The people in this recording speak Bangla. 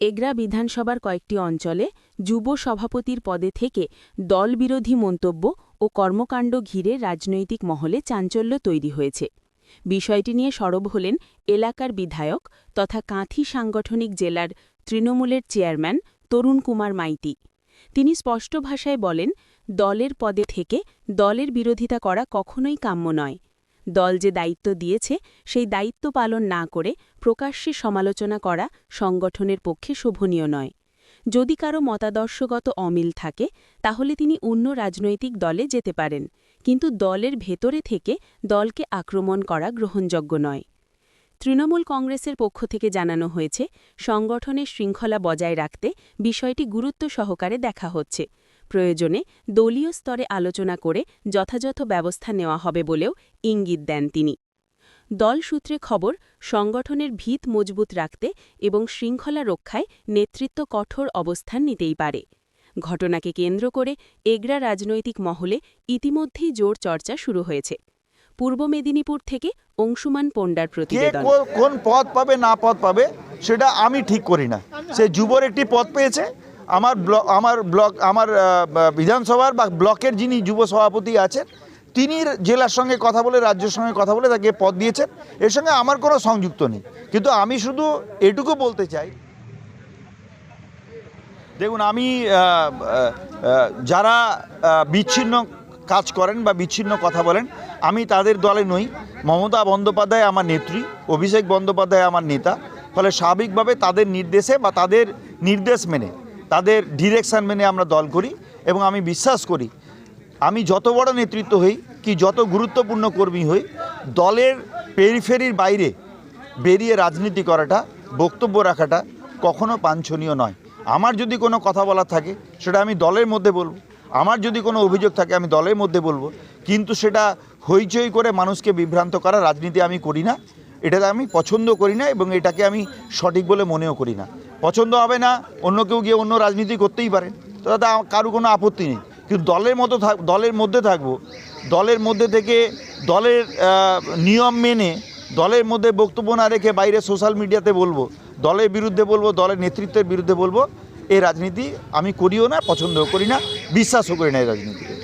এগরা বিধানসভার কয়েকটি অঞ্চলে যুব সভাপতির পদে থেকে দলবিরোধী মন্তব্য ও কর্মকাণ্ড ঘিরে রাজনৈতিক মহলে চাঞ্চল্য তৈরি হয়েছে। বিষয়টি নিয়ে সরব হলেন এলাকার বিধায়ক তথা কাঁথি সাংগঠনিক জেলার তৃণমূলের চেয়ারম্যান তরুণ কুমার মাইতি। তিনি স্পষ্ট ভাষায় বলেন, দলের পদে থেকে দলের বিরোধিতা করা কখনোই কাম্য নয়। দল যে দায়িত্ব দিয়েছে, সেই দায়িত্ব পালন না করে প্রকাশ্যে সমালোচনা করা সংগঠনের পক্ষে শোভনীয় নয়। যদি কারও মতাদর্শগত অমিল থাকে, তাহলে তিনি অন্য রাজনৈতিক দলে যেতে পারেন, কিন্তু দলের ভেতরে থেকে দলকে আক্রমণ করা গ্রহণযোগ্য নয়। তৃণমূল কংগ্রেসের পক্ষ থেকে জানানো হয়েছে, সংগঠনের শৃঙ্খলা বজায় রাখতে বিষয়টি গুরুত্ব সহকারে দেখা হচ্ছে। প্রয়োজনে দলীয় স্তরে আলোচনা করে যথাযথ ব্যবস্থা নেওয়া হবে বলেও ইঙ্গিত দেন তিনি। দল সূত্রে খবর সংগঠনের ভিত মজবুত রাখতে এবং শৃঙ্খলা রক্ষায় নেতৃত্ব কঠোর অবস্থান নিতেই পারে। ঘটনাকে কেন্দ্র করে এগরা রাজনৈতিক মহলে ইতিমধ্যেই জোর চর্চা শুরু হয়েছে। পূর্ব মেদিনীপুর থেকে অংশুমান পণ্ডার প্রতিবেদন। কোন পদ পাবে না পদ পাবে সেটা আমি ঠিক করি না। সে যুবর একটি পদ পেয়েছে। আমার ব্লক আমার ব্লক, আমার বিধানসভার বা ব্লকের যিনি যুব সভাপতি আছেন, তিনি জেলার সঙ্গে কথা বলে, রাজ্যের সঙ্গে কথা বলে তাকে পদ দিয়েছেন। এর সঙ্গে আমার কোনো সংযুক্ত নেই। কিন্তু আমি শুধু এটুকু বলতে চাই, দেখুন, আমি যারা বিচ্ছিন্ন কাজ করেন বা বিচ্ছিন্ন কথা বলেন, আমি তাদের দলে নই। মমতা বন্দ্যোপাধ্যায় আমার নেত্রী, অভিষেক বন্দ্যোপাধ্যায় আমার নেতা। ফলে স্বাভাবিকভাবে তাদের নির্দেশে বা তাদের নির্দেশ মেনে তাদের ডিরেকশন মেনে আমরা দল করি এবং আমি বিশ্বাস করি, আমি যত বড় নেতৃত্ব হই কি যত গুরুত্বপূর্ণ কর্মী হই, দলের পেরিফেরির বাইরে বেরিয়ে রাজনীতি করাটা, বক্তব্য রাখাটা কখনো বাঞ্ছনীয় নয়। আমার যদি কোনো কথা বলার থাকে, সেটা আমি দলের মধ্যে বলব। আমার যদি কোনো অভিযোগ থাকে, আমি দলের মধ্যে বলব। কিন্তু সেটা হইচই করে মানুষকে বিভ্রান্ত করা রাজনীতি আমি করি না। এটাকে আমি পছন্দ করি না এবং এটাকে আমি সঠিক বলে মনেও করি না। পছন্দ হবে না, অন্য কেউ গিয়ে অন্য রাজনীতি করতেই পারেন তো আ- কারও কোনো আপত্তি নেই। কিন্তু দলের মতো দলের মধ্যে থাকব, দলের মধ্যে থেকে দলের নিয়ম মেনে দলের মধ্যে বক্তব্য না রেখে বাইরে সোশ্যাল মিডিয়াতে বলব, দলের বিরুদ্ধে বলব, দলের নেতৃত্বের বিরুদ্ধে বলব এই রাজনীতি আমি করিও না, পছন্দও করি না, বিশ্বাসও করি না এই রাজনীতিকে।